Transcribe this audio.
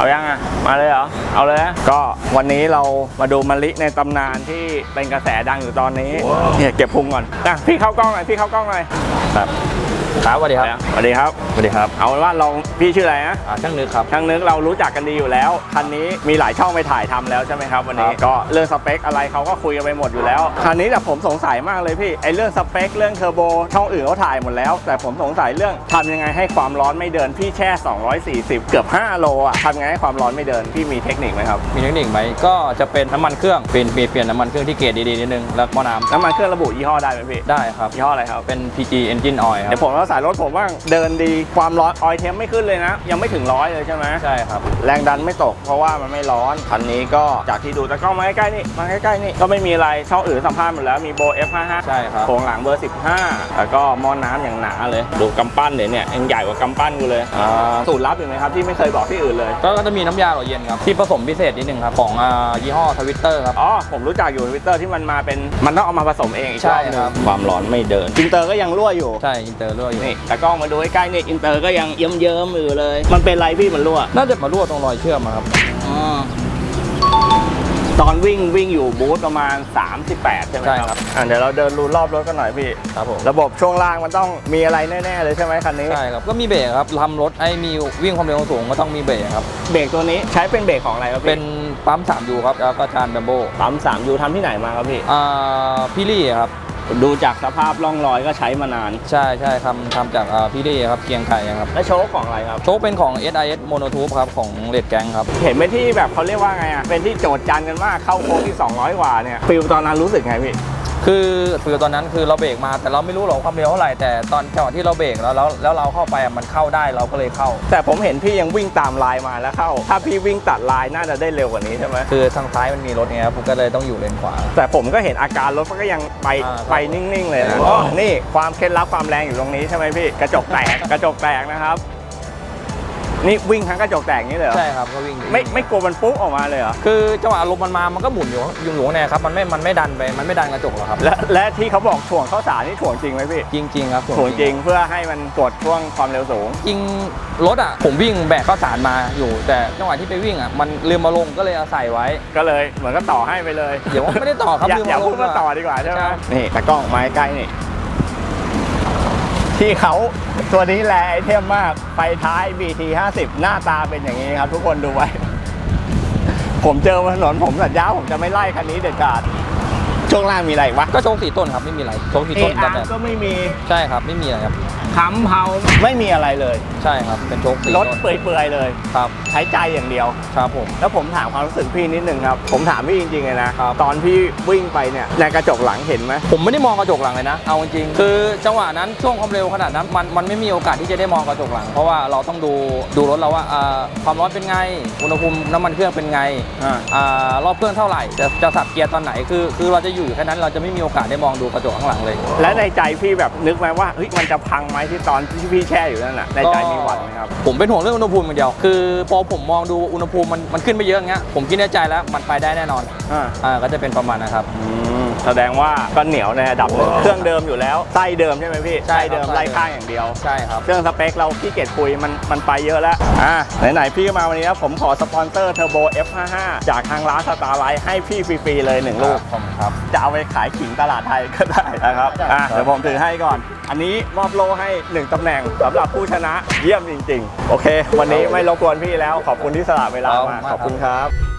เอายังอะ มาเลยเหรอ เอาเลยนะก็วันนี้เรามาดูมะลิในตำนานที่เป็นกระแสดังอยู่ตอนนี้ เนี่ยเก็บพุงก่อนอะพี่เข้ากล้องหน่อยพี่เข้ากล้องหน่อยครับ ครับสวัสดีครับสวัสดีครับสวัสดีครับ เอาเป็นว่าเราพี่ชื่ออะไรนะอ่าช่างนึกครับช่างนึกเรารู้จักกันดีอยู่แล้วคันนี้มีหลายช่องไปถ่ายทำแล้วใช่ไหมครับวันนี้ครับก็เรื่องสเปคอะไรเขาก็คุยกันไปหมดอยู่แล้วคันนี้แต่ผมสงสัยมากเลยพี่ไอเรื่องสเปคเรื่องเทอร์โบช่องอื่นเขาถ่ายหมดแล้ว แต่ผมสงสัยเรื่องทำยังไงให้ความร้อนไม่เดินพี่แช่ 240 เกือบ 5 โลอะทำยังไงให้ความร้อนไม่เดินพี่มีเทคนิคไหมครับมีเทคนิคไหมก็จะเป็นน้ำมันเครื่องเปลี่ยนเปลี่ยนเปลี่ยนน้ำมันเครื่องที่เกรดดีๆนิดนึงแล้วก็น้น้ำมันเครื่องระบุยี่ห้อได้ไหมพี่ำได้ครับยี่ห้ออะไรครับเป็น PG Engine Oil ครัเดี๋ยวผมเราสายรถผมว่างเดินดีความร้อนออยเทมไม่ขึ้นเลยนะ ยังไม่ถึงร้อยเลยใช่ไหมใช่ครับ แรงดันไม่ตกเพราะว่ามันไม่ร้อนคันนี้ก็จากที่ดูแต่กล้องมาใกล้ๆนี่มาใกล้ๆนี่ก็ไม่มีอะไรช่องอื่นสัมภาษณ์หมดแล้วมีโบ F55 ใช่ครับโครงหลังเบอร์ 15 แล้วก็หม้อน้ำอย่างหนาเลย ดูกำปั้นเดี๋ยวเนี่ยยังใหญ่กว่ากำปั้นกูเลยอ่าสูตรลับอยู่ไหมครับที่ไม่เคยบอกที่อื่นเลย ก็จะมีน้ำยาหล่อเย็นครับที่ผสมพิเศษนิดนึงครับของอ่ายี่ห้อทวิตเตอร์ครับอ๋อผมรู้จักอยู่ทวิตเตอร์ที่มันมาเป็นมันต้องเอามาผสมเองอีกใช่รอบหนึงครับความร้อนไม่เดินอินเตอร์ก็ยังรั่วอยู่ใช่อินเตอร์รั่วอยู่นี่แต่กล้องมาดูใกล้ๆนี่อินเตอร์ก็ยังเยิ้มๆอยู่เลย มันเป็นไรพี่มันรั่วน่าจะมารั่วตรงรอยเชื่อมอะครับตอนวิ่งวิ่งอยู่บูธประมาณ 38 ใช่ไหมใช่คครัรับบอะเดี๋ยวเราเดินรูรอบรถกันหน่อยพี่ ครับผมระบบช่วงล่างมันต้องมีอะไรแน่ๆเลยใช่ไหมคันนี้ ใช่ครับก็มีเบรกครับทำรถให้มีวิ่งความเร็วสูงก็ต้องมีเบรกครับ เบรกตัวนี้ใช้เป็นเบรกของอะไรครับพี่เป็นปั๊ม 3U ครับแล้วก็จานแบมโบปั๊ม3ยูทำที่ไหนมาครับพี่ อ่าพี่ลี่ครับ ดูจากสภาพร่องรอยก็ใช้มานาน ใช่ใช่ทำทำจากอ่าพี่ลี่ครับเกียงไก่ครับแล้วโชคของอะไรครับ โชคเป็นของ SIS Monotube ครับของเลดแกงครับ เห็นเป็นที่แบบเขาเรียกว่าไงอะเป็นที่โจทย์จันกันมากเข้าโค้งที่ 200 กว่าเนี่ยฟิลตอนนั้นรู้สึกไงพี่ คือคือตอนนั้นคือเราเบรกมาแต่เราไม่รู้หรอกความเร็วเท่าไหร่แต่ตอนจังหวะที่เราเบรกแล้วแล้วแล้วเราเข้าไปอะมันเข้าได้เราก็เลยเข้า แต่ผมเห็นพี่ยังวิ่งตามลายมาแล้วเข้า ถ้าพี่วิ่งตัดลายน่าจะได้เร็วกว่านี้ใช่ไหมคือทางซ้ายมันมีรถไงครับผมก็เลยต้องอยู่เลนขวา แต่ผมก็เห็นอาการรถมันก็ยังไปอ่าครับ ไปนิ่งๆเลยนะอ๋อนี่ความเคล็ดลับความแรงอยู่ตรงนี้ใช่ไหมพี่ กระจกแตก กระจกแตกนะครับ นี่วิ่งทั้งกระจกแตกนี่เลยเหรอ ใช่ครับก็วิ่งไม่ไม่กลัวมันปุ๊บออกมาเลยเหรอ คือจังหวะลมมันมา มันก็หมุนอยู่อยู่อยู่ข้างในครับมันไม่มันไม่ดันไปมันไม่ดันกระจกหรอกครับ และและที่เขาบอกถ่วงเข้าสารนี่ถ่วงจริงไหมพี่ จริง ๆ ครับถ่วงจริงเพื่อให้มันกดช่วงความเร็วสูง จริงรถอะผมวิ่งแบกข้าวสารมาอยู่ แต่จังหวะที่ไปวิ่งอะมันลืมมาลงก็เลยเอาใส่ไว้ ก็เลยเหมือนก็ต่อให้ไปเลยเดี๋ยวว่าไม่ได้ต่อครับอย่าลืมอย่ามาลพูดงว่าต่อดีกว่าใช่ไหมใช่นี่ตากล้องไม้ใกล้นี่ ที่เขาตัวนี้แลไอเทมมากไฟท้าย BT 50หน้าตาเป็นอย่างนี้ครับ ทุกคนดูไว้ ผมเจอบนถนนผมสัญญาผมจะไม่ไล่คันนี้เด็ดขาด ช่วงล่างมีอะไรอีกวะก็โชคสีต้นครับไม่มีอะไรโชคสีเอต้นอาแต่ร์ก็ไม่มีใช่ครับไม่มีอะไรครับค้ำเผาไม่มีอะไรเลย ใช่ครับเป็นโชคสีรถต้นเปื่อยๆเลย ครับใช้ใจอย่างเดียว ครับผม แล้วผมถามความรู้สึกพี่นิดนึงครับ ผมถามพี่จริงๆเลยนะครับ ตอนพี่วิ่งไปเนี่ยในกระจกหลังเห็นไหมผมไม่ได้มองกระจกหลังเลยนะ เอาจริงๆคือจังหวะนั้นช่วงความเร็วขนาดนั้นมันมันไม่มีโอกาสที่จะได้มองกระจกหลัง เพราะว่าเราต้องดูดูรถเราว่าอ่าความร้อนเป็นไง อุณหภูมิน้ำมันเครื่องเป็นไงอ่าอ่ารอบเครื่องเท่าไหร่จะจะสับเกียร์ตอนไหนคือ คือเราจะอยู่อยู่แค่นั้นเราจะไม่มีโอกาสได้มองดูกระจกข้างหลังเลย และในใจพี่แบบนึกไหมว่าเฮ้ยมันจะพังไหมที่ตอนที่พี่แช่อยู่นั่นน่ะในใจมีหวั่นไหมครับผมเป็นห่วงเรื่องอุณหภูมิอย่างเดียว คือพอผมมองดูอุณหภูมิมันมันขึ้นไปเยอะอย่างเงี้ยผมคิดในใจแล้วมันไปได้แน่นอนอ่าอ่าก็จะเป็นประมาณนะครับอืม แสดงว่าก็เหนียวในระดับหนึ่งเครื่องเดิมอยู่แล้วไส้เดิมใช่ไหมพี่ใช่ครับเดิมไส้เดิมไล่ข้างอย่างเดียว ใช่ครับ เครื่องสเปคเราขี้เกียจคุยมันมันไปเยอะแล้ว อ่าไหนๆพี่ก็มาวันนี้แล้วผมขอสปอนเซอร์เทอร์โบ F55 จากทางร้านสตาร์ไลท์ให้พี่ฟรีๆเลยหนึ่งลูก ผมครับ จะเอาไปขายขิงตลาดไทยก็ได้นะครับ อะเดี๋ยวผมถือให้ก่อน อันนี้มอบโล่ให้ 1ตำแหน่งสำหรับผู้ชนะเยี่ยมจริง ๆ โอเค วันนี้ไม่รบกวนพี่แล้วขอบคุณที่สละเวลามาขอบคุณครับ